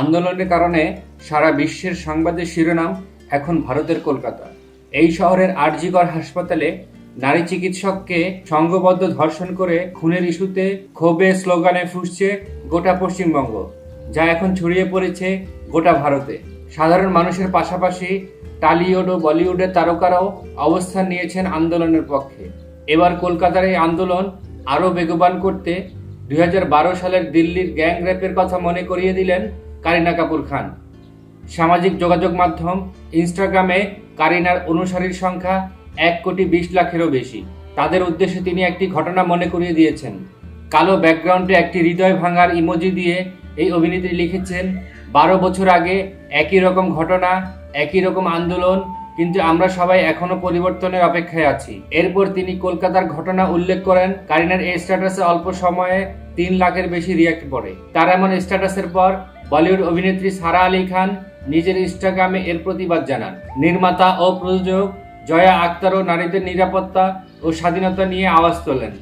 আন্দোলনের কারণে সারা বিশ্বের সংবাদের শিরোনাম এখন ভারতের কলকাতা। এই শহরের আরজিকর হাসপাতালে নারী চিকিৎসককে সংঘবদ্ধ ধর্ষণ করে খুনের ইস্যুতে ক্ষোভে স্লোগানে ফুসছে গোটা পশ্চিমবঙ্গ, যা এখন ছড়িয়ে পড়েছে গোটা ভারতে। সাধারণ মানুষের পাশাপাশি টালিউড ও বলিউডের তারকারাও অবস্থান নিয়েছেন আন্দোলনের পক্ষে। এবার কলকাতার এই আন্দোলন আরও বেগবান করতে দুই হাজার বারো সালের দিল্লির গ্যাং র্যাপের কথা মনে করিয়ে দিলেন কারিনা কাপুর খান। সামাজিক যোগাযোগ মাধ্যম ইনস্টাগ্রামে কারিনার অনুসারীর সংখ্যা এক কোটি বিশ লাখেরও বেশি। তাদের উদ্দেশ্যে তিনি একটি ঘটনা মনে করিয়ে দিয়েছেন। কালো ব্যাকগ্রাউন্ডে একটি হৃদয় ভাঙার ইমোজি দিয়ে এই অভিনেত্রী লিখেছেন, বারো বছর আগে একই রকম ঘটনা, একই রকম আন্দোলন, কিন্তু আমরা সবাই এখনও পরিবর্তনের অপেক্ষায় আছি। এরপর তিনি কলকাতার ঘটনা উল্লেখ করেন, কারিনার এই স্ট্যাটাসে অল্প সময়ে তিন লাখের বেশি রিয়াক্ট পড়ে। তার এমন স্ট্যাটাসের পর বলিউড অভিনেত্রী সারা আলী খান নিজের ইনস্টাগ্রামে এর প্রতিবাদ জানান। নির্মাতা ও প্রযোজক জয়া আক্তারও নারীদের নিরাপত্তা ও স্বাধীনতা নিয়ে আওয়াজ তোলেন।